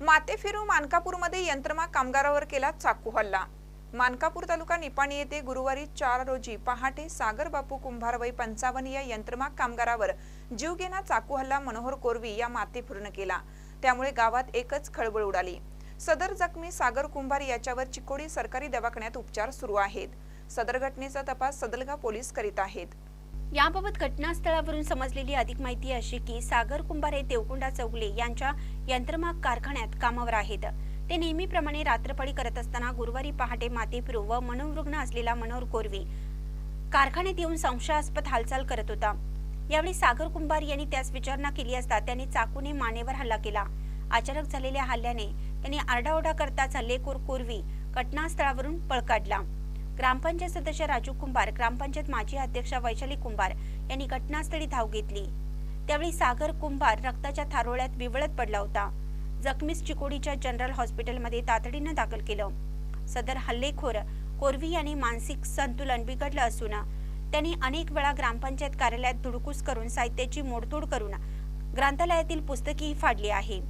माते फिरू मानकापूरमध्ये यंत्रमा कामगारावर केला चाकू हल्ला. मानकापूर तालुका निपाणी येथे गुरुवारी चार रोजी पहाटे सागर बापू कुंभार वय पंचावन्न या यंत्रमा कामगारावर जीवघेणा चाकू हल्ला मनोहर कोरवी या माते फिरून केला. त्यामुळे गावात एकच खळबळ उडाली. सदर जखमी सागर कुंभार याच्यावर चिकोडी सरकारी दवाखान्यात उपचार सुरू आहेत. सदर घटनेचा तपास सदलगा पोलीस करीत आहेत. याबाबत घटनास्थळावरून समजलेली अधिक माहिती अशी की सागर कुंभार हे देवकुंडा चौगले यांच्या यंत्रमाग कारखान्यात कामावर आहेत. ते नेहमीप्रमाणे रात्रपाळी करत असताना गुरुवारी पहाटे मातेप्रू व मनोरुग्ण असलेला मनोहर कोरवी कारखान्यात येऊन संशयास्पद हालचाल करत होता. यावेळी सागर कुंभार यांनी त्यास विचारणा केली असता त्यांनी चाकूने मानेवर हल्ला केला. अचानक झालेल्या हल्ल्याने त्यांनी आरडाओरडा करताच हल्लेखोर कोरवी घटनास्थळावरून पळ काढला. ग्रामपंचायत सदस्य राजू कुंभार ग्रामपंचायत माजी अध्यक्षा वैशाली कुंभार यांनी घटनास्थळी धाव घेतली. त्यावेळी सागर कुंभार रक्ताच्या थारोळ्यात विवळत पडला होता. जखमीस चिकोडीच्या जनरल हॉस्पिटलमध्ये तातडीनं दाखल केलं. सदर हल्लेखोर कोरवी यांनी मानसिक संतुलन बिघडलं असून त्यांनी अनेक वेळा ग्रामपंचायत कार्यालयात धुडकूस करून साहित्याची मोडतोड करून ग्रंथालयातील पुस्तकेही फाडली आहे.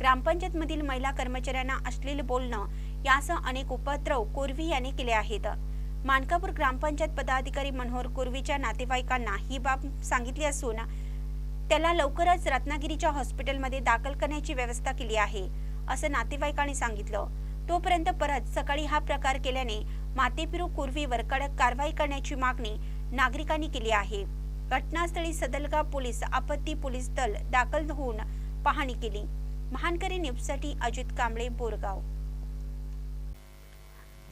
ग्रामपंचायतमधील महिला कर्मचाऱ्यांना अश्लील बोलणं यासह अनेक उपद्रव कोरवी यांनी केले आहेत. मानकापूर ग्रामपंचायत पदाधिकारी मनोहर कुर्वीच्या नातेवाईकांना ही बाब सांगितली असून त्याला लवकरच रत्नागिरीच्या हॉस्पिटलमध्ये दाखल करण्याची व्यवस्था केली आहे असं नातेवाईकांनी सांगितलं. तोपर्यंत परत सकाळी हा प्रकार केल्याने मातेपिरू कुर्वीवर कडक कारवाई करण्याची मागणी नागरिकांनी केली आहे. घटनास्थळी सदलगा पोलीस आपत्ती पोलीस दल दाखल होऊन पाहणी केली. महानकरी न्यूजसाठी अजित कांबळे बोरगाव.